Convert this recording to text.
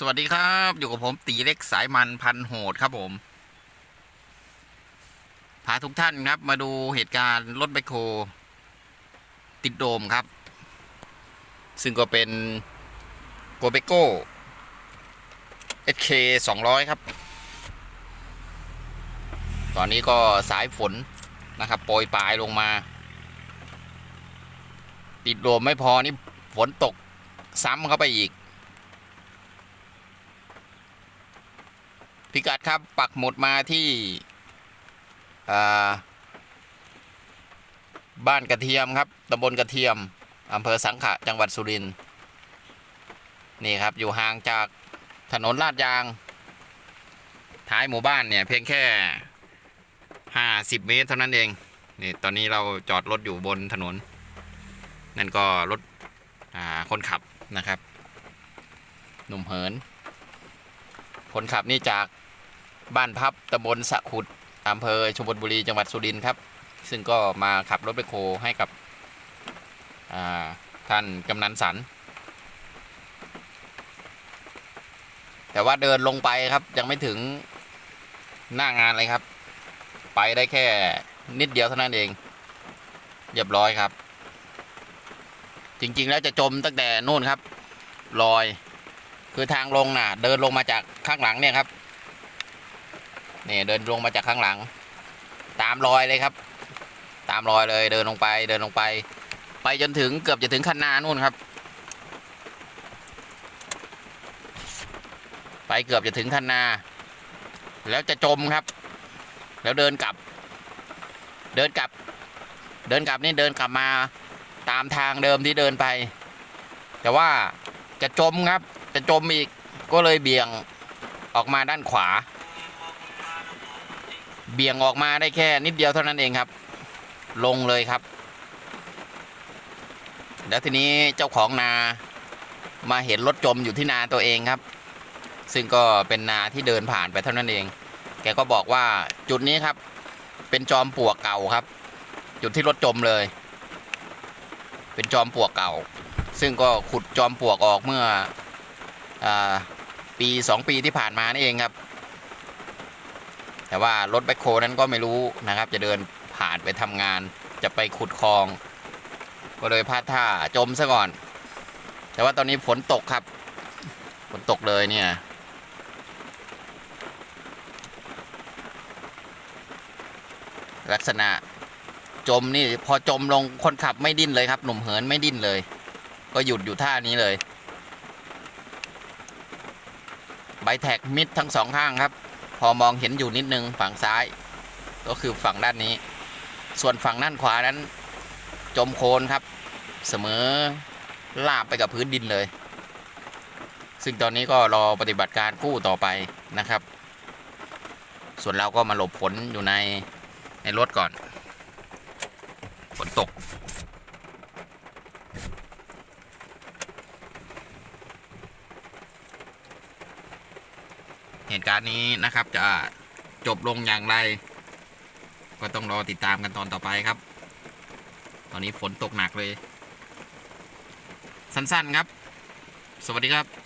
สวัสดีครับ อยู่กับผมตีเล็กสายมันพันโหดครับผม พาทุกท่านครับ มาดูเหตุการณ์รถแบคโค ติดโดมครับ ซึ่งก็เป็นโกเบโก้ SK 200 ครับ ตอนนี้ก็สายฝนนะครับโปรยปลายลงมา ติดโดมไม่พอนี่ฝนตกซ้ำเข้าไปอีก พิกัดครับปักหมุดมาที่บ้านกระเทียมครับตำบลกระเทียมอำเภอสังขะจังหวัดสุรินทร์นี่ครับอยู่ห่างจากถนนลาดยาง ท้ายหมู่บ้านเนี่ยเพียงแค่ห้าสิบเมตรเท่านั้นเองนี่ตอนนี้เราจอดรถอยู่บนถนน นั่นก็รถคนขับนะครับ หนุ่มเหิน คนขับนี่จาก บ้านพับตำบลสะขุดอำเภอชลบุรีจังหวัดสุรินทร์ครับ ซึ่งก็มาขับรถไปโคให้กับท่านกำนันสัน แต่ว่าเดินลงไปครับยังไม่ถึงหน้างานเลยครับ ไปได้แค่นิดเดียวเท่านั้นเอง เรียบร้อยครับ จริงๆแล้วจะจมตั้งแต่นู่นครับ ลอย คือทางลงน่ะ เดินลงมาจากข้างหลังเนี่ยครับ นี่เดินลงมาจากข้างหลัง ตามรอยเลยครับ ตามรอยเลยเดินลงไปเดินลงไป ไปจนถึงเกือบจะถึงคันนานู่นครับ ไปเกือบจะถึงคันนา แล้วจะจมครับ แล้วเดินกลับ เดินกลับ เดินกลับนี่เดินกลับมาตามทางเดิมที่เดินไป แต่ว่าจะจมครับ จะจมอีกก็เลยเบี่ยงออกมาด้านขวา เบี่ยงออกมาได้แค่นิดเดียวเท่านั้นเองครับ ลงเลยครับ แล้วทีนี้เจ้าของนามาเห็นรถจมอยู่ที่นาตัวเองครับ ซึ่งก็เป็นนาที่เดินผ่านไปเท่านั้นเอง แกก็บอกว่าจุดนี้ครับ เป็นจอมปลวกเก่าครับ จุดที่รถจมเลย เป็นจอมปลวกเก่า ซึ่งก็ขุดจอมปลวกออกเมื่ออปีสองปีที่ผ่านมานี่เองครับ แต่ว่ารถแบคโคนั้นก็ไม่รู้นะครับ จะเดินผ่านไปทำงาน จะไปขุดคลอง ก็เลยพลาดท่าจมซะก่อน แต่ว่าตอนนี้ฝนตกครับ ฝนตกเลยเนี่ยลักษณะจมนี่พอจมลงคนขับไม่ดิ้นเลยครับ หนุ่มเหินไม่ดิ้นเลย ก็หยุดอยู่ท่านี้เลย ใบแท็กมิดทั้งสองข้างครับ พอมองเห็นอยู่นิดนึงฝั่งซ้าย ก็คือฝั่งด้านนี้ ส่วนฝั่งด้านขวานั้น จมโคลนครับ เสมอลาบไปกับพื้นดินเลย ซึ่งตอนนี้ก็รอปฏิบัติการกู้ต่อไปนะครับ ส่วนเราก็มาหลบฝนอยู่ในในรถก่อนฝนตก เหตุการณ์นี้นะครับ จะจบลงอย่างไร ก็ต้องรอติดตามกันตอนต่อไปครับ ตอนนี้ฝนตกหนักเลย สั้นๆครับ สวัสดีครับ